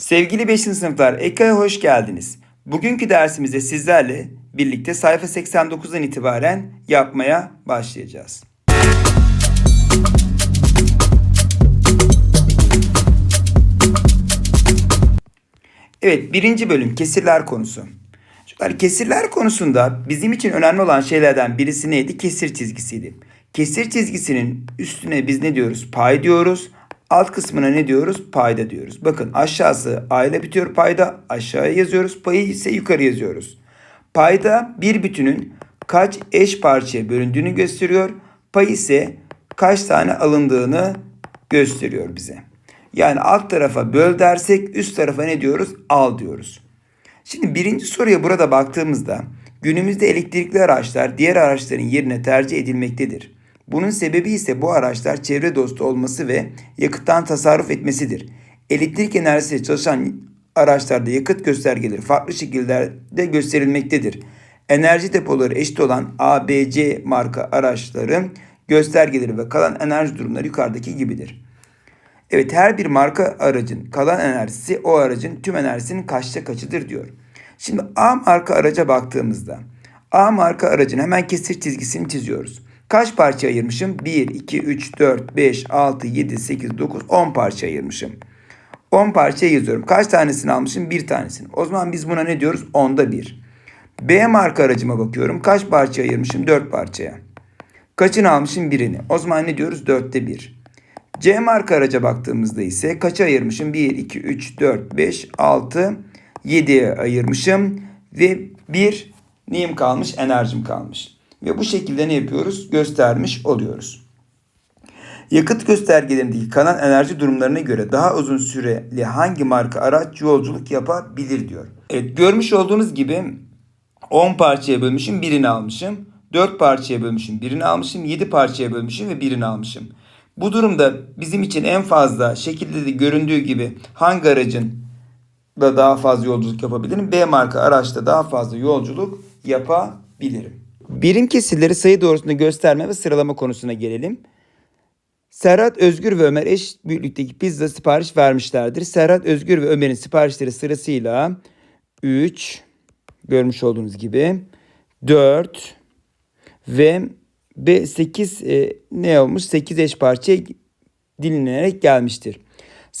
Sevgili 5. sınıflar, EKA'ya hoş geldiniz. Bugünkü dersimizde sizlerle birlikte sayfa 89'dan itibaren yapmaya başlayacağız. Evet, birinci bölüm kesirler konusu. Çocuklar kesirler konusunda bizim için önemli olan şeylerden birisi neydi? Kesir çizgisiydi. Kesir çizgisinin üstüne biz ne diyoruz? Pay diyoruz. Alt kısmına ne diyoruz? Payda diyoruz. Bakın aşağısı a ile bitiyor payda. Aşağıya yazıyoruz. Payı ise yukarı yazıyoruz. Payda bir bütünün kaç eş parçaya bölündüğünü gösteriyor. Pay ise kaç tane alındığını gösteriyor bize. Yani alt tarafa böl dersek üst tarafa ne diyoruz? Al diyoruz. Şimdi birinci soruya burada baktığımızda günümüzde elektrikli araçlar diğer araçların yerine tercih edilmektedir. Bunun sebebi ise bu araçlar çevre dostu olması ve yakıttan tasarruf etmesidir. Elektrik enerjisiyle çalışan araçlarda yakıt göstergeleri farklı şekillerde gösterilmektedir. Enerji depoları eşit olan A, B, C marka araçların göstergeleri ve kalan enerji durumları yukarıdaki gibidir. Evet her bir marka aracın kalan enerjisi o aracın tüm enerjisinin kaçta kaçıdır diyor. Şimdi A marka araca baktığımızda A marka aracın hemen kesir çizgisini çiziyoruz. Kaç parça ayırmışım? 1, 2, 3, 4, 5, 6, 7, 8, 9, 10 parça ayırmışım. 10 parça yazıyorum. Kaç tanesini almışım? Bir tanesini. O zaman biz buna ne diyoruz? Onda bir. B marka aracıma bakıyorum. Kaç parça ayırmışım? 4 parçaya. Kaçını almışım? Birini. O zaman ne diyoruz? Dörtte bir. C marka araca baktığımızda ise kaça ayırmışım? 1, 2, 3, 4, 5, 6, 7'ye ayırmışım. Ve 1 neyim kalmış? Enerjim kalmış. Ve bu şekilde ne yapıyoruz? Göstermiş oluyoruz. Yakıt göstergelerindeki kalan enerji durumlarına göre daha uzun süreli hangi marka araç yolculuk yapabilir diyor. Evet görmüş olduğunuz gibi 10 parçaya bölmüşüm birini almışım. 4 parçaya bölmüşüm birini almışım. 7 parçaya bölmüşüm ve birini almışım. Bu durumda bizim için en fazla şekilde de göründüğü gibi hangi aracın da daha fazla yolculuk yapabilirim? B marka araçta daha fazla yolculuk yapabilirim. Birim kesirleri sayı doğrusunda gösterme ve sıralama konusuna gelelim. Serhat, Özgür ve Ömer eş büyüklükteki pizza sipariş vermişlerdir. Serhat, Özgür ve Ömer'in siparişleri sırasıyla 3, görmüş olduğunuz gibi 4 ve B8 e, ne olmuş? 8 eş parçaya dilimlenerek gelmiştir.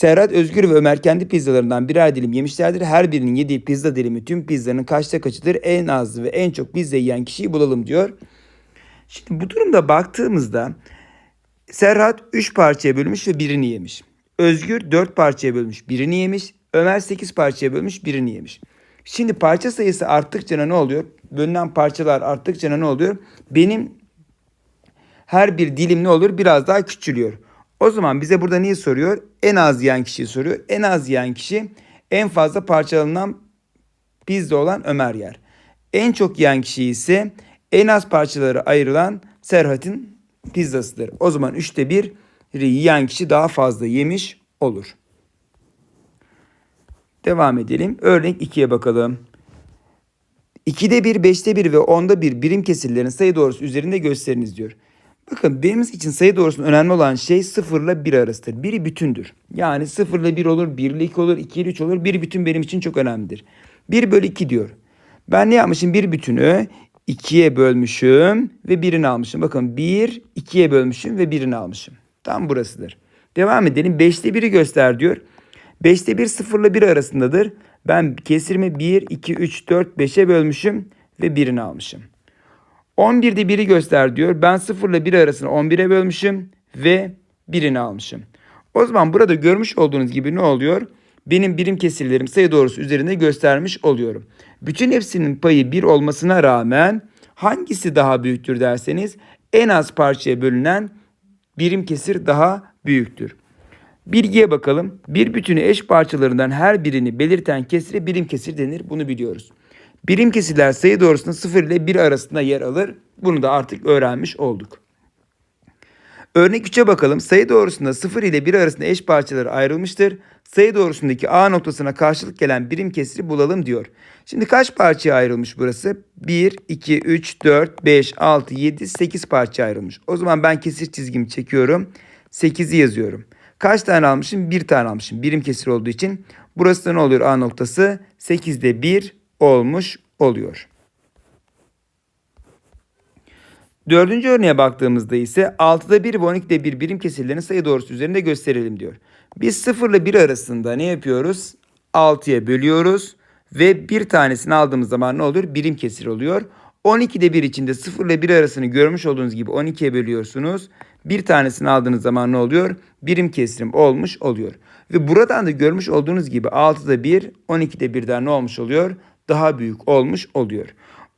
Serhat, Özgür ve Ömer kendi pizzalarından birer dilim yemişlerdir. Her birinin yediği pizza dilimi tüm pizzanın kaçta kaçıdır? En az ve en çok pizza yiyen kişiyi bulalım diyor. Şimdi bu durumda baktığımızda Serhat 3 parçaya bölmüş ve birini yemiş. Özgür 4 parçaya bölmüş, birini yemiş. Ömer 8 parçaya bölmüş, birini yemiş. Şimdi parça sayısı arttıkça ne oluyor? Bölünen parçalar arttıkça ne oluyor? Benim her bir dilim ne olur? Biraz daha küçülüyor. O zaman bize burada neyi soruyor? En az yiyen kişiyi soruyor. En az yiyen kişi en fazla parçalanan pizza olan Ömer yer. En çok yiyen kişi ise en az parçaları ayrılan Serhat'ın pizzasıdır. O zaman üçte bir yiyen kişi daha fazla yemiş olur. Devam edelim. Örnek 2'ye bakalım. 2'de 1, 5'te 1 ve 10'da 1 birim kesirlerin sayı doğrusu üzerinde gösteriniz diyor. Bakın benim için sayı doğrusunun önemli olan şey 0 ile 1 arasıdır. Biri bütündür. Yani 0 ile 1 olur, 1 ile 2 olur, 2 ile 3 olur. Bir bütün benim için çok önemlidir. 1 bölü 2 diyor. Ben ne yapmışım? Bir bütünü 2'ye bölmüşüm ve birini almışım. Bakın 1, 2'ye bölmüşüm ve birini almışım. Tam burasıdır. Devam edelim. 5'te 1'i göster diyor. 5'te 1 0 ile 1 arasındadır. Ben kesirimi 1, 2, 3, 4, 5'e bölmüşüm ve birini almışım. 11'de 1'i göster diyor. Ben 0 ile 1 arasını 11'e bölmüşüm ve birini almışım. O zaman burada görmüş olduğunuz gibi ne oluyor? Benim birim kesirlerim sayı doğrusu üzerinde göstermiş oluyorum. Bütün hepsinin payı 1 olmasına rağmen hangisi daha büyüktür derseniz en az parçaya bölünen birim kesir daha büyüktür. Bilgiye bakalım. Bir bütünü eş parçalarından her birini belirten kesire birim kesir denir. Bunu biliyoruz. Birim kesirler sayı doğrusunda 0 ile 1 arasında yer alır. Bunu da artık öğrenmiş olduk. Örnek 3'e bakalım. Sayı doğrusunda 0 ile 1 arasında eş parçaları ayrılmıştır. Sayı doğrusundaki A noktasına karşılık gelen birim kesiri bulalım diyor. Şimdi kaç parçaya ayrılmış burası? 1, 2, 3, 4, 5, 6, 7, 8 parça ayrılmış. O zaman ben kesir çizgimi çekiyorum. 8'i yazıyorum. Kaç tane almışım? Bir tane almışım. Birim kesir olduğu için. Burası da ne oluyor A noktası? 8'de 1 olmuş oluyor. Dördüncü örneğe baktığımızda ise 6'da 1 ve 12'de 1 birim kesirlerini sayı doğrusu üzerinde gösterelim diyor. Biz 0 ile 1 arasında ne yapıyoruz? 6'ya bölüyoruz ve bir tanesini aldığımız zaman ne olur? Birim kesir oluyor. 12'de 1 içinde 0 ile 1 arasını görmüş olduğunuz gibi 12'ye bölüyorsunuz. Bir tanesini aldığınız zaman ne oluyor? Birim kesirim olmuş oluyor. Ve buradan da görmüş olduğunuz gibi 6'da 1, 12'de 1'den ne olmuş oluyor? Daha büyük olmuş oluyor.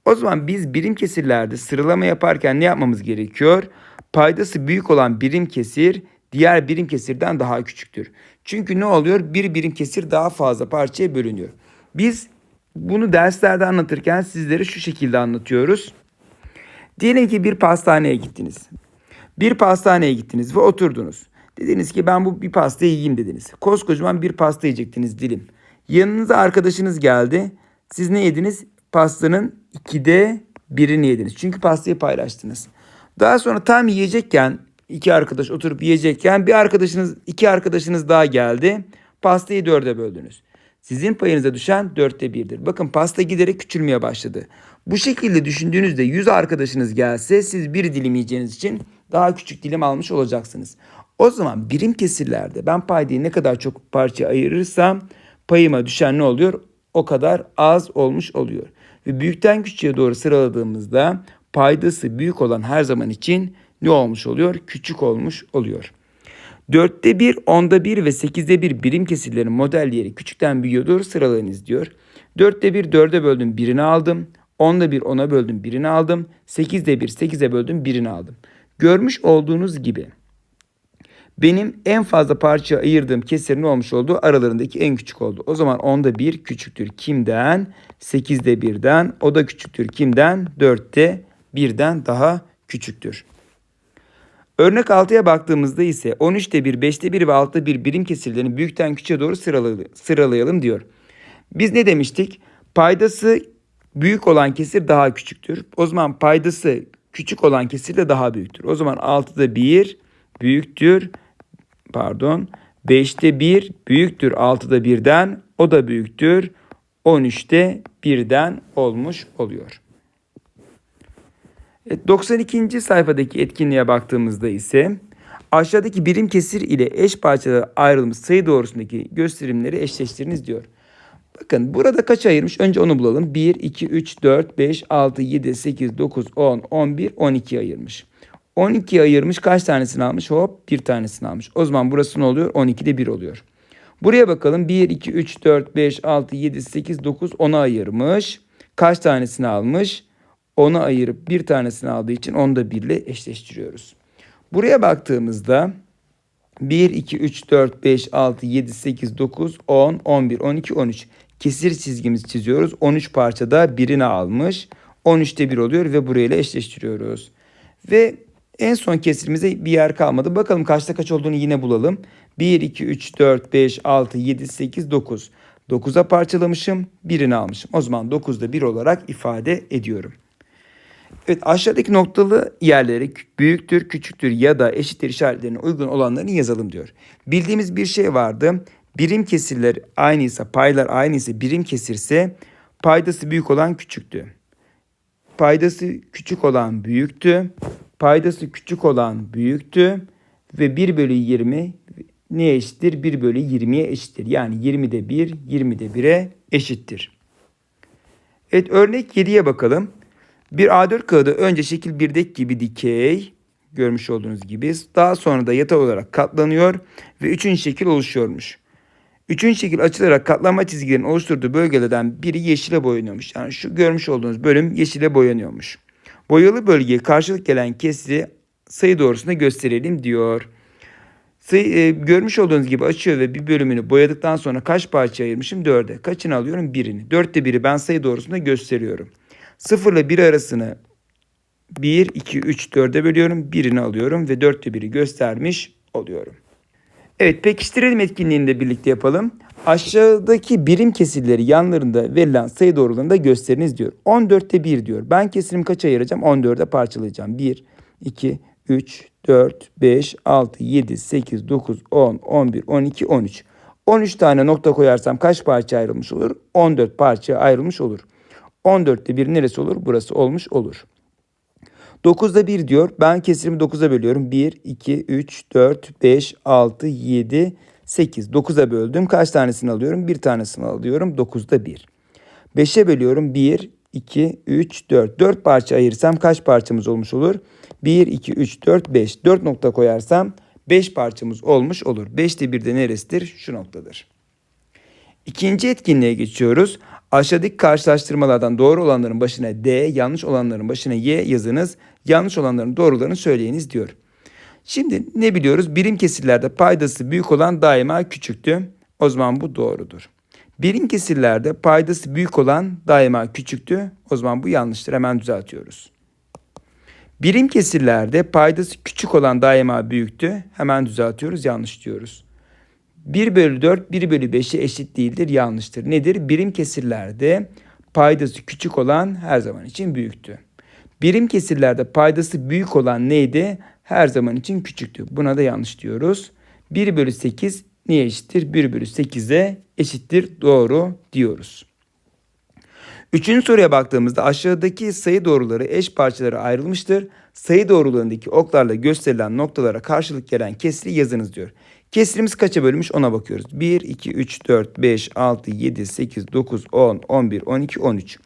O zaman biz birim kesirlerde sıralama yaparken ne yapmamız gerekiyor? Paydası büyük olan birim kesir diğer birim kesirden daha küçüktür. Çünkü ne oluyor? Bir birim kesir daha fazla parçaya bölünüyor. Biz bunu derslerde anlatırken sizlere şu şekilde anlatıyoruz. Diyelim ki bir pastaneye gittiniz. Bir pastaneye gittiniz ve oturdunuz. Dediniz ki ben bu bir pasta yiyeyim dediniz. Koskocaman bir pasta yiyecektiniz dilim. Yanınıza arkadaşınız geldi. Siz ne yediniz? Pastanın ikide birini yediniz. Çünkü pastayı paylaştınız. Daha sonra tam yiyecekken iki arkadaş oturup yiyecekken bir arkadaşınız iki arkadaşınız daha geldi. Pastayı dörde böldünüz. Sizin payınıza düşen dörtte birdir. Bakın pasta giderek küçülmeye başladı. Bu şekilde düşündüğünüzde 100 arkadaşınız gelse siz bir dilim yiyeceğiniz için daha küçük dilim almış olacaksınız. O zaman birim kesirlerde ben paydayı ne kadar çok parça ayırırsam payıma düşen ne oluyor? O kadar az olmuş oluyor. Ve büyükten küçüğe doğru sıraladığımızda paydası büyük olan her zaman için ne olmuş oluyor? Küçük olmuş oluyor. Dörtte bir, onda bir ve sekizde bir birim kesirlerin modelleyerek küçükten büyüğe doğru sıralayınız diyor. Dörtte bir dörde böldüm birini aldım. Onda bir ona böldüm birini aldım. Sekizde bir sekize böldüm birini aldım. Görmüş olduğunuz gibi benim en fazla parça ayırdığım kesir ne olmuş oldu? Aralarındaki en küçük oldu. O zaman onda bir küçüktür kimden? Sekizde birden. O da küçüktür kimden? Dörtte birden daha küçüktür. Örnek 6'ya baktığımızda ise 13'te 1, 5'te 1 ve 6'da 1 birim kesirlerini büyükten küçüğe doğru sıralayalım diyor. Biz ne demiştik? Paydası büyük olan kesir daha küçüktür. O zaman paydası küçük olan kesir de daha büyüktür. O zaman 6'da 1 büyüktür. Pardon. 5'te 1 büyüktür 6'da 1'den. O da büyüktür. 13'te 1'den olmuş oluyor. Evet, 92. sayfadaki etkinliğe baktığımızda ise aşağıdaki birim kesir ile eş parçalara ayrılmış sayı doğrusundaki gösterimleri eşleştiriniz diyor. Bakın burada kaç ayırmış? Önce onu bulalım. 1, 2, 3, 4, 5, 6, 7, 8, 9, 10, 11, 12 ayırmış. 12 ayırmış kaç tanesini almış? Hop bir tanesini almış. O zaman burası ne oluyor? 12'de 1 oluyor. Buraya bakalım. 1, 2, 3, 4, 5, 6, 7, 8, 9, 10'a ayırmış. Kaç tanesini almış? 10'a ayırıp bir tanesini aldığı için onu da 1 ile eşleştiriyoruz. Buraya baktığımızda 1, 2, 3, 4, 5, 6, 7, 8, 9, 10, 11, 12, 13 kesir çizgimizi çiziyoruz. 13 parçada birini almış. 13'te 1 oluyor ve burayla eşleştiriyoruz. Ve en son kesirimize bir yer kalmadı. Bakalım kaçta kaç olduğunu yine bulalım. 1, 2, 3, 4, 5, 6, 7, 8, 9. 9'a parçalamışım. Birini almışım. O zaman 9'da 1 olarak ifade ediyorum. Evet aşağıdaki noktalı yerleri büyüktür, küçüktür ya da eşittir işaretlerine uygun olanlarını yazalım diyor. Bildiğimiz bir şey vardı. Birim kesirler aynıysa, paylar aynıysa, birim kesirse paydası büyük olan küçüktü. Paydası küçük olan büyüktü. Paydası küçük olan büyüktü. Ve 1 bölü 20 neye eşittir? 1 bölü 20'ye eşittir. Yani 20'de 1, 20'de 1'e eşittir. Evet örnek 7'ye bakalım. Bir A4 kağıdı önce şekil 1'deki gibi dikey görmüş olduğunuz gibi daha sonra da yatay olarak katlanıyor ve üçüncü şekil oluşuyormuş. Üçüncü şekil açılarak katlanma çizgilerinin oluşturduğu bölgelerden biri yeşile boyanıyormuş. Yani şu görmüş olduğunuz bölüm yeşile boyanıyormuş. Boyalı bölgeye karşılık gelen kesri sayı doğrusunda gösterelim diyor. Sayı, e, görmüş olduğunuz gibi açıyor ve bir bölümünü boyadıktan sonra kaç parça ayırmışım? Dörde. Kaçını alıyorum? Birini. Dörtte biri ben sayı doğrusunda gösteriyorum. 0 ile 1 arasını 1, 2, 3, 4'e bölüyorum. Birini alıyorum ve 4'te 1'i göstermiş oluyorum. Evet pekiştirelim etkinliğini de birlikte yapalım. Aşağıdaki birim kesirleri yanlarında verilen sayı doğrularında gösteriniz diyor. 14'te 1 diyor. Ben kesirimi kaça ayıracağım? 14'e parçalayacağım. 1, 2, 3, 4, 5, 6, 7, 8, 9, 10, 11, 12, 13. 13 tane nokta koyarsam kaç parça ayrılmış olur? 14 parçaya ayrılmış olur. 14'te bir neresi olur? Burası olmuş olur. 9'da 1 diyor. Ben kesirimi 9'a bölüyorum. 1, 2, 3, 4, 5, 6, 7, 8. 9'a böldüm. Kaç tanesini alıyorum? Bir tanesini alıyorum. 9'da 1. 5'e bölüyorum. 1, 2, 3, 4. 4 parça ayırırsam kaç parçamız olmuş olur? 1, 2, 3, 4, 5. 4 nokta koyarsam 5 parçamız olmuş olur. 5'te 1 de neresidir? Şu noktadır. İkinci etkinliğe geçiyoruz. Aşağıdaki karşılaştırmalardan doğru olanların başına D, yanlış olanların başına Y yazınız. Yanlış olanların doğrularını söyleyiniz diyor. Şimdi ne biliyoruz? Birim kesirlerde paydası büyük olan daima küçüktü. O zaman bu doğrudur. Birim kesirlerde paydası büyük olan daima küçüktü. O zaman bu yanlıştır. Hemen düzeltiyoruz. Birim kesirlerde paydası küçük olan daima büyüktü. Hemen düzeltiyoruz. Yanlış diyoruz. 1 bölü 4 1 bölü 5'e eşit değildir. Yanlıştır. Nedir? Birim kesirlerde paydası küçük olan her zaman için büyüktü. Birim kesirlerde paydası büyük olan neydi? Her zaman için küçüktü. Buna da yanlış diyoruz. 1 bölü 8 niye eşittir? 1 bölü 8'e eşittir. Doğru diyoruz. Üçüncü soruya baktığımızda aşağıdaki sayı doğruları eş parçalara ayrılmıştır. Sayı doğrularındaki oklarla gösterilen noktalara karşılık gelen kesri yazınız diyor. Kesrimiz kaça bölünmüş ona bakıyoruz. 1, 2, 3, 4, 5, 6, 7, 8, 9, 10, 11, 12, 13.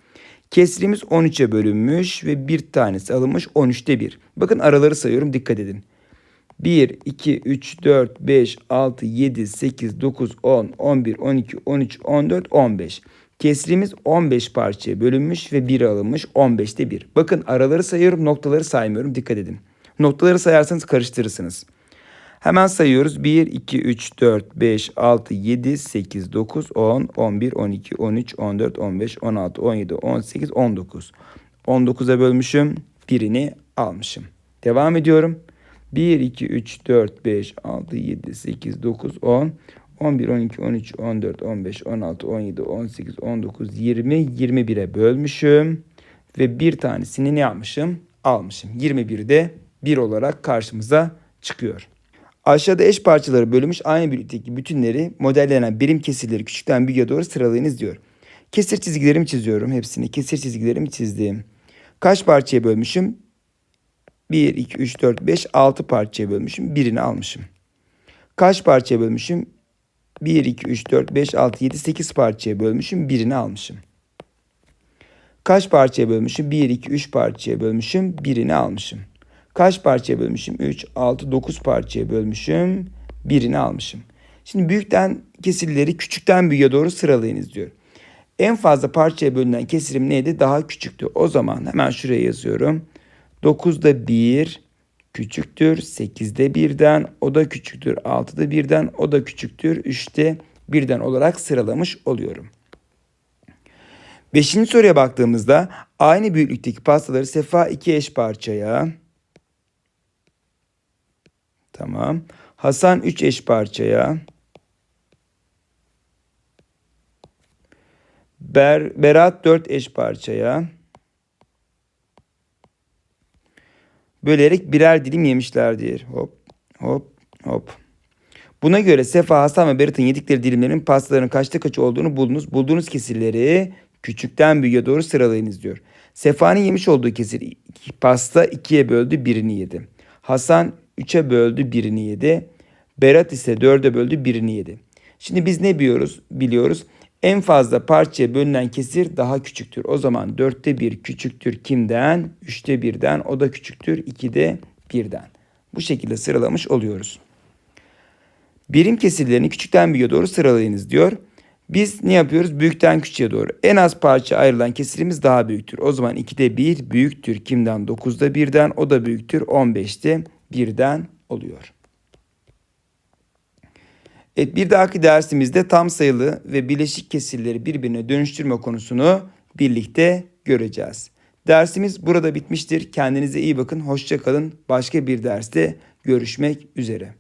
Kesrimiz 13'e bölünmüş ve bir tanesi alınmış 13'te 1. Bakın araları sayıyorum dikkat edin. 1, 2, 3, 4, 5, 6, 7, 8, 9, 10, 11, 12, 13, 14, 15. Kesrimiz 15 parçaya bölünmüş ve 1 alınmış 15'te 1. Bakın araları sayıyorum noktaları saymıyorum dikkat edin. Noktaları sayarsanız karıştırırsınız. Hemen sayıyoruz. 1, 2, 3, 4, 5, 6, 7, 8, 9, 10, 11, 12, 13, 14, 15, 16, 17, 18, 19. 19'a bölmüşüm. Birini almışım. Devam ediyorum. 1, 2, 3, 4, 5, 6, 7, 8, 9, 10, 11, 12, 13, 14, 15, 16, 17, 18, 19, 20, 21'e bölmüşüm. Ve bir tanesini ne yapmışım? Almışım. 21'de 1 olarak karşımıza çıkıyor. Aşağıda eş parçaları bölünmüş aynı birlikteki bütünleri modellenen birim kesirleri küçükten büyüğe doğru sıralayınız diyor. Kesir çizgilerimi çiziyorum hepsini. Kesir çizgilerimi çizdim. Kaç parçaya bölmüşüm? 1, 2, 3, 4, 5, 6 parçaya bölmüşüm. Birini almışım. Kaç parçaya bölmüşüm? 1, 2, 3, 4, 5, 6, 7, 8 parçaya bölmüşüm. Birini almışım. Kaç parçaya bölmüşüm? 1, 2, 3 parçaya bölmüşüm. Birini almışım. Kaç parçaya bölmüşüm? 3, 6, 9 parçaya bölmüşüm. Birini almışım. Şimdi büyükten kesirleri küçükten büyüğe doğru sıralayınız diyor. En fazla parçaya bölünen kesirim neydi? Daha küçüktü. O zaman hemen şuraya yazıyorum. 9'da 1 küçüktür. 8'de 1'den o da küçüktür. 6'da 1'den o da küçüktür. 3'te 1'den olarak sıralamış oluyorum. Beşinci soruya baktığımızda aynı büyüklükteki pastaları Sefa iki eş parçaya Tamam. Hasan 3 eş parçaya. Ber, Berat 4 eş parçaya. Bölerek birer dilim yemişlerdir. Hop hop hop. Buna göre Sefa, Hasan ve Berat'ın yedikleri dilimlerin pastaların kaçta kaç olduğunu buldunuz. Bulduğunuz kesirleri küçükten büyüğe doğru sıralayınız diyor. Sefa'nın yemiş olduğu kesir pasta ikiye böldü birini yedi. Hasan 3'e böldü birini yedi. Berat ise 4'e böldü birini yedi. Şimdi biz ne biliyoruz? Biliyoruz. En fazla parçaya bölünen kesir daha küçüktür. O zaman 4'te 1 küçüktür kimden? 3'te 1'den o da küçüktür 2'de 1'den. Bu şekilde sıralamış oluyoruz. Birim kesirlerini küçükten büyüğe doğru sıralayınız diyor. Biz ne yapıyoruz? Büyükten küçüğe doğru. En az parça ayrılan kesirimiz daha büyüktür. O zaman 2'de 1 büyüktür kimden? 9'da 1'den o da büyüktür 15'te birden oluyor. Evet bir dahaki dersimizde tam sayılı ve bileşik kesirleri birbirine dönüştürme konusunu birlikte göreceğiz. Dersimiz burada bitmiştir. Kendinize iyi bakın. Hoşça kalın. Başka bir derste görüşmek üzere.